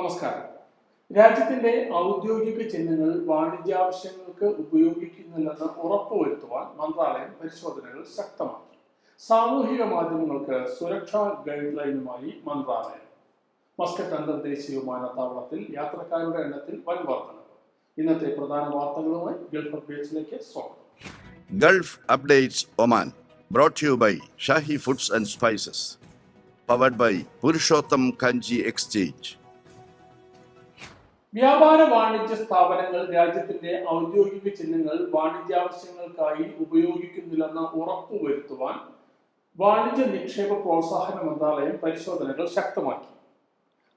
നമസ്കാരം. രാജ്യത്തിന്റെ ഔദ്യോഗിക ചിഹ്നങ്ങൾ വാണിജ്യാവശ്യങ്ങൾക്ക് ഉപയോഗിക്കുന്നില്ലെന്ന് ഉറപ്പുവരുത്തുവാൻ മന്ത്രാലയം പരിശോധനകൾ ശക്തമാക്കി. സാമൂഹിക മാധ്യമങ്ങൾക്ക് സുരക്ഷാ ഗൈഡ് ലൈനുമായി മന്ത്രാലയം. മസ്കറ്റ് അന്തർദേശീയ വിമാനത്താവളത്തിൽ യാത്രക്കാരുടെ എണ്ണത്തിൽ വൻ വർധനവ് ഇന്നത്തെ പ്രധാന വാർത്തകളുമായി ഗൾഫ് അപ്ഡേറ്റ്സിലേക്ക് സ്വാഗതം. Gulf updates Oman brought you by Shahi foods and spices powered by Purushottam Kanji exchange. വ്യാപാര വാണിജ്യ സ്ഥാപനങ്ങൾ രാജ്യത്തിന്റെ ഔദ്യോഗിക ചിഹ്നങ്ങൾ വാണിജ്യാവശ്യങ്ങൾക്കായി ഉപയോഗിക്കുന്നില്ലെന്ന് ഉറപ്പുവരുത്തുവാൻ വാണിജ്യ നിക്ഷേപ പ്രോത്സാഹന മന്ത്രാലയം പരിശോധനകൾ ശക്തമാക്കി.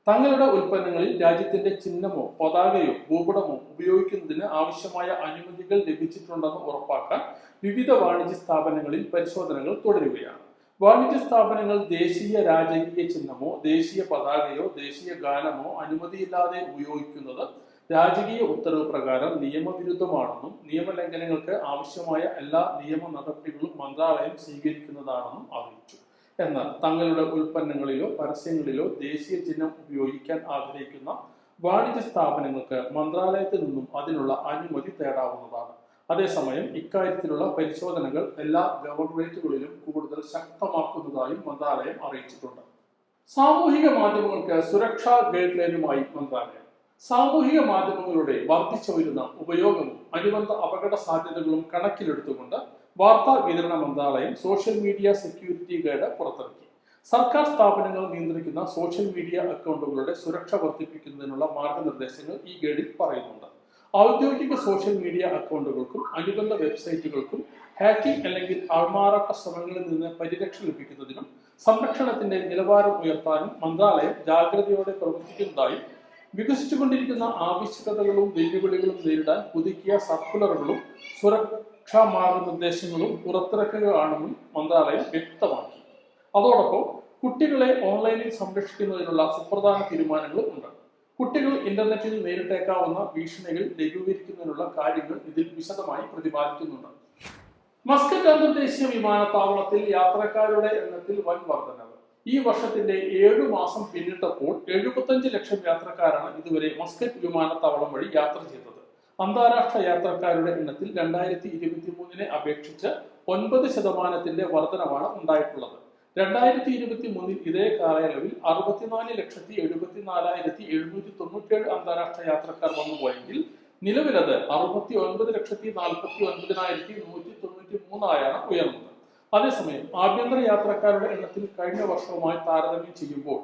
തങ്ങളുടെ ഉൽപ്പന്നങ്ങളിൽ രാജ്യത്തിന്റെ ചിഹ്നമോ പതാകയോ ഭൂപടമോ ഉപയോഗിക്കുന്നതിന് ആവശ്യമായ അനുമതികൾ ലഭിച്ചിട്ടുണ്ടെന്ന് ഉറപ്പാക്കാൻ വിവിധ വാണിജ്യ സ്ഥാപനങ്ങളിൽ പരിശോധനകൾ തുടരുകയാണ്. വാണിജ്യ സ്ഥാപനങ്ങൾ ദേശീയ രാജകീയ ചിഹ്നമോ ദേശീയ പതാകയോ ദേശീയ ഗാനമോ അനുമതിയില്ലാതെ ഉപയോഗിക്കുന്നത് രാജകീയ ഉത്തരവ് പ്രകാരം നിയമവിരുദ്ധമാണെന്നും നിയമലംഘനങ്ങൾക്ക് ആവശ്യമായ എല്ലാ നിയമ നടപടികളും മന്ത്രാലയം സ്വീകരിക്കുന്നതാണെന്നും അറിയിച്ചു. എന്നാൽ തങ്ങളുടെ ഉൽപ്പന്നങ്ങളിലോ പരസ്യങ്ങളിലോ ദേശീയ ചിഹ്നം ഉപയോഗിക്കാൻ ആഗ്രഹിക്കുന്ന വാണിജ്യ സ്ഥാപനങ്ങൾക്ക് മന്ത്രാലയത്തിൽ നിന്നും അതിനുള്ള അനുമതി തേടാവുന്നതാണ്. അതേസമയം ഇക്കാര്യത്തിലുള്ള പരിശോധനകൾ എല്ലാ ഗവൺമെന്റുകളിലും കൂടുതൽ ശക്തമാക്കുന്നതായും മന്ത്രാലയം അറിയിച്ചിട്ടുണ്ട്. സാമൂഹിക മാധ്യമങ്ങൾക്ക് സുരക്ഷാ ഗൈഡ് ലൈനുമായി മന്ത്രാലയം. സാമൂഹിക മാധ്യമങ്ങളുടെ വർദ്ധിച്ചു വരുന്ന ഉപയോഗവും അനുബന്ധ അപകട സാധ്യതകളും കണക്കിലെടുത്തുകൊണ്ട് വാർത്താ വിതരണ മന്ത്രാലയം സോഷ്യൽ മീഡിയ സെക്യൂരിറ്റി ഗൈഡ് പുറത്തിറക്കി. സർക്കാർ സ്ഥാപനങ്ങൾ നിയന്ത്രിക്കുന്ന സോഷ്യൽ മീഡിയ അക്കൗണ്ടുകളുടെ സുരക്ഷ വർദ്ധിപ്പിക്കുന്നതിനുള്ള മാർഗനിർദ്ദേശങ്ങൾ ഈ ഗൈഡിൽ പറയുന്നുണ്ട്. ഔദ്യോഗിക സോഷ്യൽ മീഡിയ അക്കൗണ്ടുകൾക്കും അനുബന്ധ വെബ്സൈറ്റുകൾക്കും ഹാക്കിംഗ് അല്ലെങ്കിൽ ആൾമാറാട്ട ശ്രമങ്ങളിൽ നിന്ന് പരിരക്ഷ ലഭിക്കുന്നതിനും സംരക്ഷണത്തിന്റെ നിലവാരം ഉയർത്താനും മന്ത്രാലയം ജാഗ്രതയോടെ പ്രവർത്തിക്കുന്നതായും വികസിച്ചുകൊണ്ടിരിക്കുന്ന ആവശ്യകതകളും വെല്ലുവിളികളും നേരിടാൻ പുതുക്കിയ സർക്കുലറുകളും സുരക്ഷാ മാർഗനിർദ്ദേശങ്ങളും പുറത്തിറക്കുകയാണെന്നും മന്ത്രാലയം വ്യക്തമാക്കി. അതോടൊപ്പം കുട്ടികളെ ഓൺലൈനിൽ സംരക്ഷിക്കുന്നതിനുള്ള സുപ്രധാന തീരുമാനങ്ങളും ഉണ്ട്. കുട്ടികൾ ഇന്റർനെറ്റിൽ നേരിട്ടേക്കാവുന്ന ഭീഷണികൾ ലഘൂകരിക്കുന്നതിനുള്ള കാര്യങ്ങൾ ഇതിൽ വിശദമായി പ്രതിപാദിക്കുന്നുണ്ട്. മസ്കറ്റ് അന്തർദേശീയ വിമാനത്താവളത്തിൽ യാത്രക്കാരുടെ എണ്ണത്തിൽ വൻ വർധനവ്. ഈ വർഷത്തിന്റെ ഏഴു മാസം പിന്നിട്ടപ്പോൾ എഴുപത്തഞ്ച് ലക്ഷം യാത്രക്കാരാണ് ഇതുവരെ മസ്കറ്റ് വിമാനത്താവളം വഴി യാത്ര ചെയ്തത്. അന്താരാഷ്ട്ര യാത്രക്കാരുടെ എണ്ണത്തിൽ രണ്ടായിരത്തി ഇരുപത്തി മൂന്നിനെ അപേക്ഷിച്ച് ഒൻപത് ശതമാനത്തിന്റെ വർധനവാണ് ഉണ്ടായിട്ടുള്ളത്. രണ്ടായിരത്തി ഇരുപത്തി മൂന്നിൽ ഇതേ കാലയളവിൽ അറുപത്തിനാല് ലക്ഷത്തി എഴുപത്തി നാലായിരത്തി എഴുന്നൂറ്റി തൊണ്ണൂറ്റേഴ് അന്താരാഷ്ട്ര യാത്രക്കാർ വന്നുപോയെങ്കിൽ നിലവിലത് അറുപത്തി ഒൻപത് ലക്ഷത്തി നാൽപ്പത്തി ഒൻപതിനായിരത്തി നൂറ്റി തൊണ്ണൂറ്റി മൂന്നായാണ് ഉയർന്നത്. അതേസമയം ആഭ്യന്തര യാത്രക്കാരുടെ എണ്ണത്തിൽ കഴിഞ്ഞ വർഷവുമായി താരതമ്യം ചെയ്യുമ്പോൾ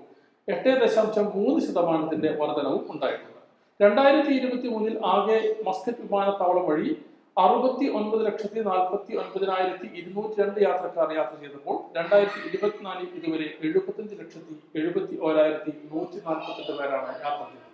എട്ട് ദശാംശം മൂന്ന് ശതമാനത്തിന്റെ വർധനവും ഉണ്ടായിട്ടുണ്ട്. രണ്ടായിരത്തി ഇരുപത്തി മൂന്നിൽ ആകെ മസ്കറ്റ് വിമാനത്താവളം വഴി അറുപത്തി ഒൻപത് ലക്ഷത്തി നാൽപ്പത്തി ഒൻപതിനായിരത്തി ഇരുന്നൂറ്റി രണ്ട് യാത്രക്കാർ യാത്ര ചെയ്തപ്പോൾ രണ്ടായിരത്തി ഇരുപത്തിനാലിൽ ഇതുവരെ എഴുപത്തഞ്ച് ലക്ഷത്തി എഴുപത്തി ഓരായിരത്തി നൂറ്റി നാൽപ്പത്തെട്ട് പേരാണ് യാത്ര ചെയ്തത്.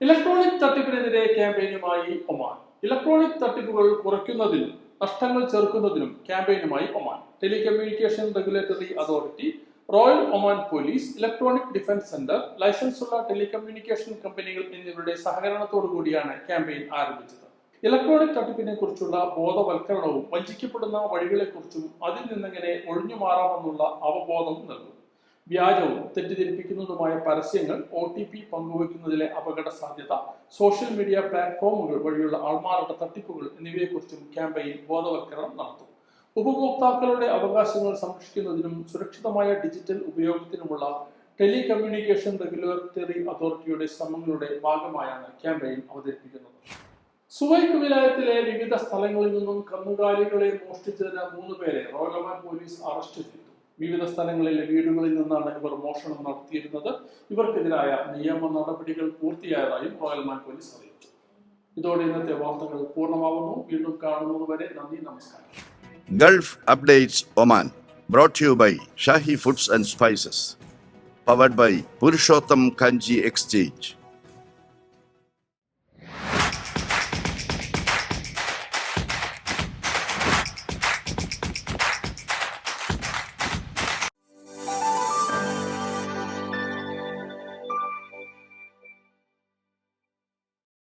ഇലക്ട്രോണിക് തട്ടിപ്പിനെതിരെ ക്യാമ്പയിനുമായി ഒമാൻ. ഇലക്ട്രോണിക് തട്ടിപ്പുകൾ കുറയ്ക്കുന്നതിനും നഷ്ടങ്ങൾ ചെറുക്കുന്നതിനും ക്യാമ്പയിനുമായി Oman. Telecommunication regulatory authority royal Oman police electronic defence centre licence ഉള്ള ടെലികമ്മ്യൂണിക്കേഷൻ കമ്പനികൾ എന്നിവരുടെ സഹകരണത്തോടു കൂടിയാണ് ക്യാമ്പയിൻ ആരംഭിച്ചത്. ഇലക്ട്രോണിക് തട്ടിപ്പിനെ കുറിച്ചുള്ള ബോധവൽക്കരണവും വഞ്ചിക്കപ്പെടുന്ന വഴികളെക്കുറിച്ചും അതിൽ നിന്നെങ്ങനെ ഒഴിഞ്ഞു മാറാമെന്നുള്ള അവബോധം നൽകും വ്യാജവും തെറ്റിദ്ധരിപ്പിക്കുന്നതുമായ പരസ്യങ്ങൾ ഒ ടി പി പങ്കുവയ്ക്കുന്നതിലെ അപകട സാധ്യത സോഷ്യൽ മീഡിയ പ്ലാറ്റ്ഫോമുകൾ വഴിയുള്ള ആൾമാരുടെ തട്ടിപ്പുകൾ എന്നിവയെക്കുറിച്ചും ക്യാമ്പയിൻ ബോധവൽക്കരണം നടത്തും. ഉപഭോക്താക്കളുടെ അവകാശങ്ങൾ സംരക്ഷിക്കുന്നതിനും സുരക്ഷിതമായ ഡിജിറ്റൽ ഉപയോഗത്തിനുമുള്ള ടെലികമ്മ്യൂണിക്കേഷൻ റെഗുലേറ്ററി അതോറിറ്റിയുടെ ശ്രമങ്ങളുടെ ഭാഗമായാണ് ക്യാമ്പയിൻ അവതരിപ്പിക്കുന്നത്. സുവൈക്ക് വിലായത്തിലെ വിവിധ സ്ഥലങ്ങളിൽ നിന്നും കന്നുകാലികളെ മോഷ്ടിച്ചതിന് മൂന്ന് പേരെ റോയലമാൻ പോലീസ് അറസ്റ്റ് ചെയ്തു. വിവിധ സ്ഥലങ്ങളിലെ വീടുകളിൽ നിന്നാണ് ഇവർ മോഷണം നടത്തിയിരുന്നത്. ഇവർക്കെതിരായ നിയമ നടപടികൾ പൂർത്തിയായതായും റോയൽമാൻ പോലീസ് അറിയിച്ചു. ഇതോടെ ഇന്നത്തെ വാർത്തകൾ പൂർണമാവുന്നു. വീണ്ടും കാണുന്നതുവരെ നന്ദി നമസ്കാരം. Gulf updates Oman brought to you by Foods and Spices, powered by Purushottam Kanji Exchange.